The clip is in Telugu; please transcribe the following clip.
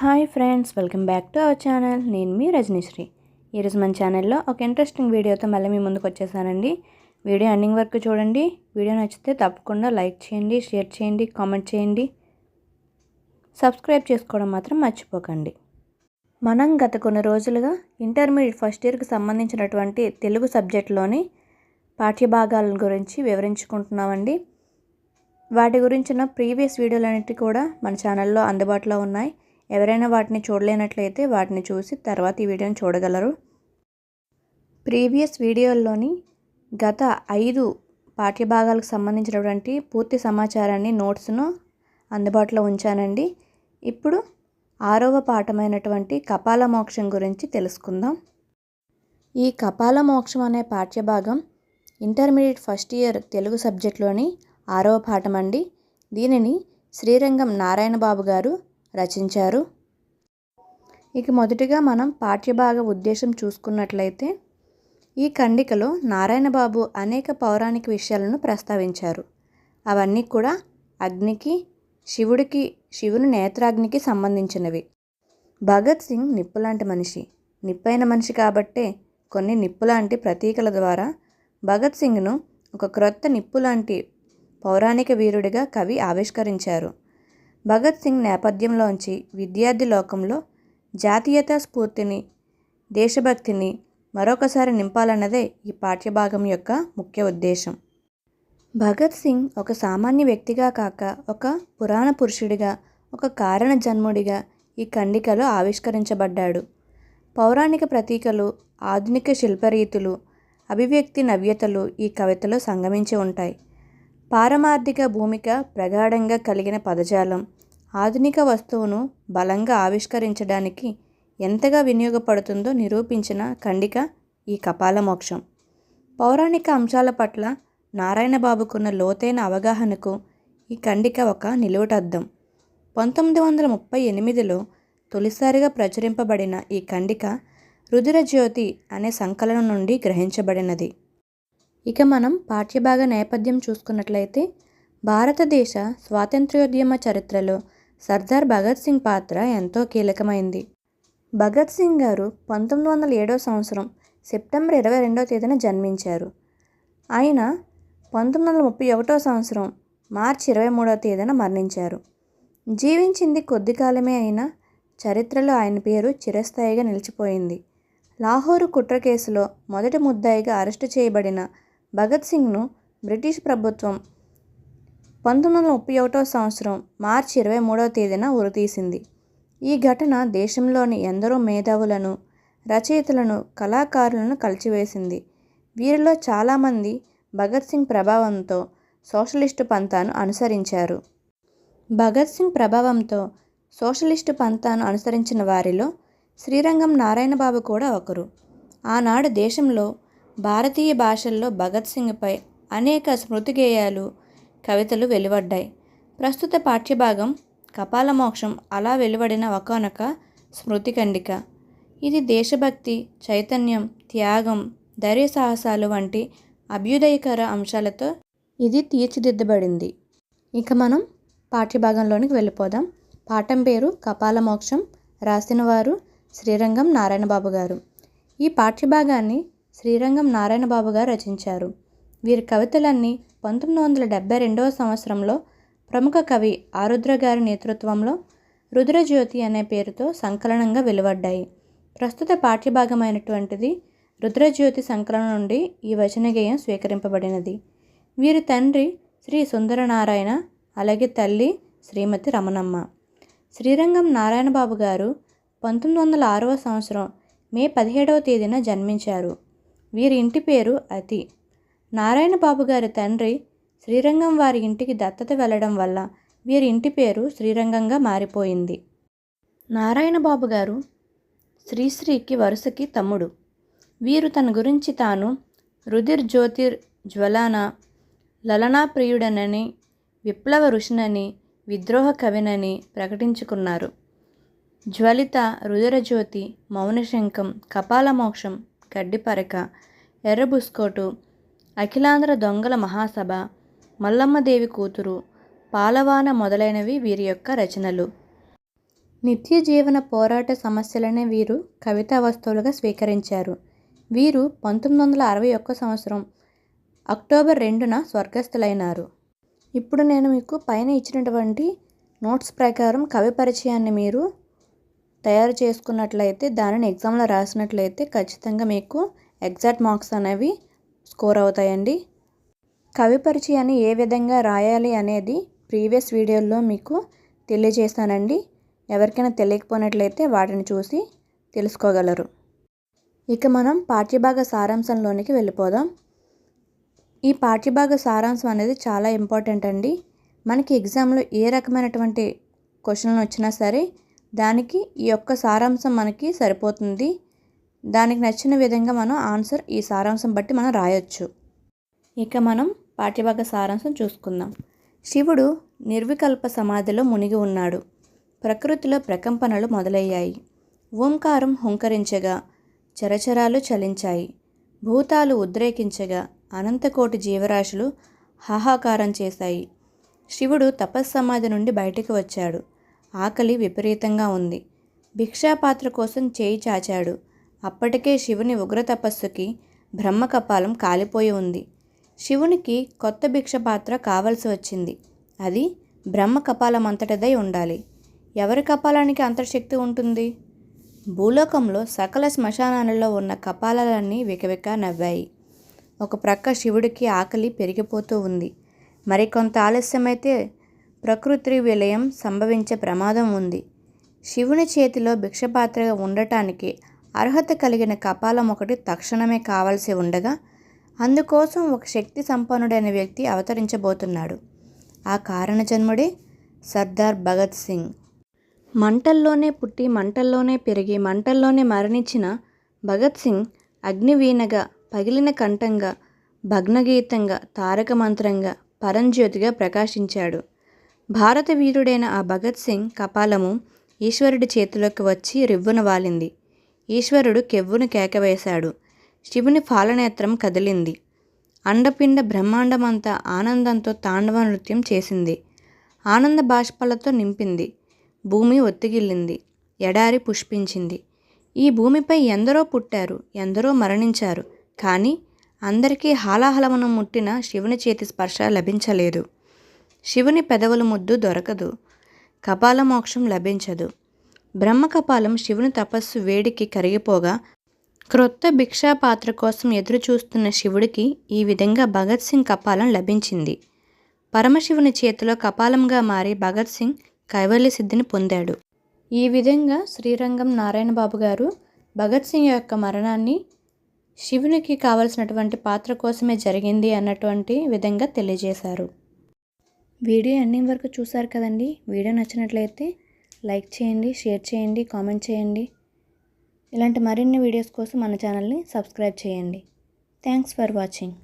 Hi friends welcome back to our channel. నేను మీ రజనీశ్రీ. ఈరోజు మన ఛానల్లో ఒక ఇంట్రెస్టింగ్ వీడియోతో మళ్ళీ మీ ముందుకు వచ్చేసానండి. వీడియో ఎండింగ్ వరకు చూడండి. వీడియో నచ్చితే తప్పకుండా లైక్ చేయండి షేర్ చేయండి కామెంట్ చేయండి. సబ్స్క్రైబ్ చేసుకోవడం మాత్రం మర్చిపోకండి. మనం గత కొన్ని రోజులుగా ఇంటర్మీడియట్ ఫస్ట్ ఇయర్కి సంబంధించినటువంటి తెలుగు సబ్జెక్ట్లోని పాఠ్యభాగాల గురించి వివరించుకుంటున్నామండి. వాటి గురించిన ప్రీవియస్ వీడియోలన్నిటి కూడా మన ఛానల్లో అందుబాటులో ఉన్నాయి. ఎవరైనా వాటిని చూడలేనట్లయితే వాటిని చూసి తర్వాత ఈ వీడియోని చూడగలరు. ప్రీవియస్ వీడియోల్లోని గత ఐదు పాఠ్యభాగాలకు సంబంధించినటువంటి పూర్తి సమాచారాన్ని నోట్స్ను అందుబాటులో ఉంచానండి. ఇప్పుడు ఆరవ పాఠమైనటువంటి కపాల మోక్షం గురించి తెలుసుకుందాం. ఈ కపాల మోక్షం అనే పాఠ్యభాగం ఇంటర్మీడియట్ ఫస్ట్ ఇయర్ తెలుగు సబ్జెక్ట్లోని ఆరవ పాఠం అండి దీనిని శ్రీరంగం నారాయణ బాబు గారు రచించారు. ఇక మొదటిగా మనం పాఠ్యభాగ ఉద్దేశం చూసుకున్నట్లయితే ఈ ఖండికలో నారాయణబాబు అనేక పౌరాణిక విషయాలను ప్రస్తావించారు. అవన్నీ కూడా అగ్నికి శివుడికి శివుని నేత్రాగ్నికి సంబంధించినవి. భగత్ సింగ్ నిప్పులాంటి మనిషి. నిప్పైన మనిషి కాబట్టే కొన్ని నిప్పులాంటి ప్రతీకల ద్వారా భగత్ సింగ్ను ఒక క్రొత్త నిప్పులాంటి పౌరాణిక వీరుడిగా కవి ఆవిష్కరించారు. భగత్ సింగ్ నేపథ్యంలోంచి విద్యార్థి లోకంలో జాతీయతా స్ఫూర్తిని దేశభక్తిని మరొకసారి నింపాలన్నదే ఈ పాఠ్యభాగం యొక్క ముఖ్య ఉద్దేశం. భగత్ సింగ్ ఒక సామాన్య వ్యక్తిగా కాక ఒక పురాణ పురుషుడిగా ఒక కారణ జన్ముడిగా ఈ ఖండికలో ఆవిష్కరించబడ్డాడు. పౌరాణిక ప్రతీకలు ఆధునిక శిల్పరీతులు అభివ్యక్తి నవ్యతలు ఈ కవితలో సంగమించి ఉంటాయి. పారమార్థిక భూమిక ప్రగాఢంగా కలిగిన పదజాలం. ఆధునిక వస్తువును బలంగా ఆవిష్కరించడానికి ఎంతగా వినియోగపడుతుందో నిరూపించిన ఖండిక ఈ కపాల మోక్షం. పౌరాణిక అంశాల పట్ల నారాయణబాబుకున్న లోతైన అవగాహనకు ఈ ఖండిక ఒక నిలువటద్దం. పంతొమ్మిది వందల ముప్పై ఎనిమిదిలో తొలిసారిగా ప్రచురింపబడిన ఈ ఖండిక రుధిరజ్యోతి అనే సంకలనం నుండి గ్రహించబడినది. ఇక మనం పాఠ్యభాగ నేపథ్యం చూసుకున్నట్లయితే భారతదేశ స్వాతంత్ర్యోద్యమ చరిత్రలో సర్దార్ భగత్ సింగ్ పాత్ర ఎంతో కీలకమైంది. భగత్ సింగ్ గారు పంతొమ్మిది వందల ఏడవ సంవత్సరం సెప్టెంబర్ ఇరవై రెండవ తేదీన జన్మించారు. ఆయన పంతొమ్మిది వందల ముప్పై ఒకటో సంవత్సరం మార్చి ఇరవై మూడవ తేదీన మరణించారు. జీవించింది కొద్ది కాలమే అయినా చరిత్రలో ఆయన పేరు చిరస్థాయిగా నిలిచిపోయింది. లాహోరు కుట్ర కేసులో మొదటి ముద్దాయిగా అరెస్టు చేయబడిన భగత్ సింగ్ను బ్రిటిష్ ప్రభుత్వం పంతొమ్మిది వందల ముప్పై ఒకటో సంవత్సరం మార్చి ఇరవై మూడవ తేదీన ఉరితీసింది. ఈ ఘటన దేశంలోని ఎందరో మేధావులను రచయితలను కళాకారులను కలిచివేసింది. వీరిలో చాలామంది భగత్ సింగ్ ప్రభావంతో సోషలిస్టు పంతాను అనుసరించారు. భగత్ సింగ్ ప్రభావంతో సోషలిస్టు పంతాను అనుసరించిన వారిలో శ్రీరంగం నారాయణబాబు కూడా ఒకరు. ఆనాడు దేశంలో భారతీయ భాషల్లో భగత్ సింగ్పై అనేక స్మృతి గేయాలు కవితలు వెలువడ్డాయి. ప్రస్తుత పాఠ్యభాగం కపాలమోక్షం అలా వెలువడిన ఒకనొక స్మృతి ఖండిక ఇది దేశభక్తి చైతన్యం త్యాగం ధైర్య సాహసాలు వంటి అభ్యుదయకర అంశాలతో ఇది తీర్చిదిద్దబడింది. ఇక మనం పాఠ్యభాగంలోనికి వెళ్ళిపోదాం. పాఠం పేరు కపాలమోక్షం. రాసినవారు శ్రీరంగం నారాయణబాబు గారు. ఈ పాఠ్యభాగాన్ని శ్రీరంగం నారాయణబాబు గారు రచించారు. వీరి కవితలన్నీ పంతొమ్మిది వందల డెబ్బై రెండవ సంవత్సరంలో ప్రముఖ కవి ఆరుద్ర గారి నేతృత్వంలో రుద్రజ్యోతి అనే పేరుతో సంకలనంగా వెలువడ్డాయి. ప్రస్తుత పాఠ్యభాగమైనటువంటిది రుద్రజ్యోతి సంకలనం నుండి ఈ వచనగేయం స్వీకరింపబడినది. వీరి తండ్రి శ్రీ సుందరనారాయణ అలాగే తల్లి శ్రీమతి రమణమ్మ. శ్రీరంగం నారాయణబాబు గారు పంతొమ్మిది వందల ఆరవ సంవత్సరం మే పదిహేడవ తేదీన జన్మించారు. వీరి ఇంటి పేరు అతి. నారాయణ బాబు గారి తండ్రి శ్రీరంగం వారి ఇంటికి దత్తత వెళ్ళడం వల్ల వీరి ఇంటి పేరు శ్రీరంగంగా మారిపోయింది. నారాయణ బాబు గారు శ్రీశ్రీకి వరుసకి తమ్ముడు. వీరు తన గురించి తాను రుధిర్ జ్యోతిర్ జ్వలాన లలనాప్రియుడనని విప్లవ ఋషినని విద్రోహ కవినని ప్రకటించుకున్నారు. జ్వలిత రుధిరజ్యోతి మౌనశంఖం కపాలమోక్షం గడ్డిపరక ఎర్రబుస్కోటు అఖిలాంధ్ర దొంగల మహాసభ మల్లమ్మదేవి కూతురు పాలవాన మొదలైనవి వీరి యొక్క రచనలు. నిత్య జీవన పోరాట సమస్యలనే వీరు కవితా వస్తువులుగా స్వీకరించారు. వీరు పంతొమ్మిది వందల అరవై ఒక్క సంవత్సరం అక్టోబర్ రెండున స్వర్గస్థులైనారు. ఇప్పుడు నేను మీకు పైన ఇచ్చినటువంటి నోట్స్ ప్రకారం కవి పరిచయాన్ని మీరు తయారు చేసుకున్నట్లయితే దానిని ఎగ్జామ్లో రాసినట్లయితే ఖచ్చితంగా మీకు ఎగ్జాక్ట్ మార్క్స్ అనేవి స్కోర్ అవుతాయండి. కవి పరిచయాన్ని ఏ విధంగా రాయాలి అనేది ప్రీవియస్ వీడియోల్లో మీకు తెలియజేశానండి. ఎవరికైనా తెలియకపోయినట్లయితే వాటిని చూసి తెలుసుకోగలరు. ఇక మనం పాఠ్యభాగ సారాంశంలోనికి వెళ్ళిపోదాం. ఈ పాఠ్యభాగ సారాంశం అనేది చాలా ఇంపార్టెంట్ అండి. మనకి ఎగ్జామ్లో ఏ రకమైనటువంటి క్వశ్చన్లు వచ్చినా సరే దానికి ఈ యొక్క సారాంశం మనకి సరిపోతుంది. దానికి నచ్చిన విధంగా మనం ఆన్సర్ ఈ సారాంశం బట్టి మనం రాయొచ్చు. ఇక మనం పాఠ్యభాగ సారాంశం చూసుకుందాం. శివుడు నిర్వికల్ప సమాధిలో మునిగి ఉన్నాడు. ప్రకృతిలో ప్రకంపనలు మొదలయ్యాయి. ఓంకారం హుంకరించగా చరచరాలు చలించాయి. భూతాలు ఉద్రేకించగా అనంతకోటి జీవరాశులు హాహాకారం చేశాయి. శివుడు తపస్సమాధి నుండి బయటికి వచ్చాడు. ఆకలి విపరీతంగా ఉంది. భిక్షాపాత్ర కోసం చేయి చాచాడు. అప్పటికే శివుని ఉగ్ర తపస్సుకి బ్రహ్మకపాలం కాలిపోయి ఉంది. శివునికి కొత్త భిక్షపాత్ర కావలసి వచ్చింది. అది బ్రహ్మ కపాలం అంతటదై ఉండాలి. ఎవరి కపాలానికి అంతర్శక్తి ఉంటుంది? భూలోకంలో సకల శ్మశానాలలో ఉన్న కపాలాలన్నీ వికవిక నవ్వాయి. ఒక ప్రక్క శివుడికి ఆకలి పెరిగిపోతూ ఉంది. మరికొంత ఆలస్యమైతే ప్రకృతి విలయం సంభవించే ప్రమాదం ఉంది. శివుని చేతిలో భిక్షపాత్రగా ఉండటానికి అర్హత కలిగిన కపాలం ఒకటి తక్షణమే కావాల్సి ఉండగా అందుకోసం ఒక శక్తి సంపన్నుడైన వ్యక్తి అవతరించబోతున్నాడు. ఆ కారణజన్ముడే సర్దార్ భగత్ సింగ్. మంటల్లోనే పుట్టి మంటల్లోనే పెరిగి మంటల్లోనే మరణించిన భగత్ సింగ్ అగ్నివీణగా పగిలిన కంఠంగా భగ్నగీతంగా తారక మంత్రంగా పరంజ్యోతిగా ప్రకాశించాడు. భారత వీరుడైన ఆ భగత్ సింగ్ కపాలము ఈశ్వరుడి చేతిలోకి వచ్చి రివ్వున వాలింది. ఈశ్వరుడు కెవ్వును కేకవేశాడు. శివుని ఫాలనేత్రం కదిలింది. అండపిండ బ్రహ్మాండమంతా ఆనందంతో తాండవ నృత్యం చేసింది. ఆనంద బాష్పాలతో నింపింది. భూమి ఒత్తిగిల్లింది. ఎడారి పుష్పించింది. ఈ భూమిపై ఎందరో పుట్టారు ఎందరో మరణించారు. కానీ అందరికీ హాలాహలమును ముట్టిన శివుని చేతి స్పర్శ లభించలేదు. శివుని పెదవుల ముద్దు దొరకదు. కపాల మోక్షం లభించదు. బ్రహ్మ కపాలం శివుని తపస్సు వేడికి కరిగిపోగా క్రొత్త భిక్షా పాత్ర కోసం ఎదురుచూస్తున్న శివుడికి ఈ విధంగా భగత్ సింగ్ కపాలం లభించింది. పరమశివుని చేతిలో కపాలంగా మారి భగత్ సింగ్ కైవల్య సిద్ధిని పొందాడు. ఈ విధంగా శ్రీరంగం నారాయణ బాబు గారు భగత్ సింగ్ యొక్క మరణాన్ని శివునికి కావలసినటువంటి పాత్ర కోసమే జరిగింది అన్నటువంటి విధంగా తెలియజేశారు. వీడియో ఎండింగ్ వరకు చూసారు కదండి. వీడియో నచ్చినట్లయితే లైక్ చేయండి షేర్ చేయండి కామెంట్ చేయండి. ఇలాంటి మరిన్ని వీడియోస్ కోసం మన ఛానల్ని సబ్స్క్రైబ్ చేయండి. Thanks for watching.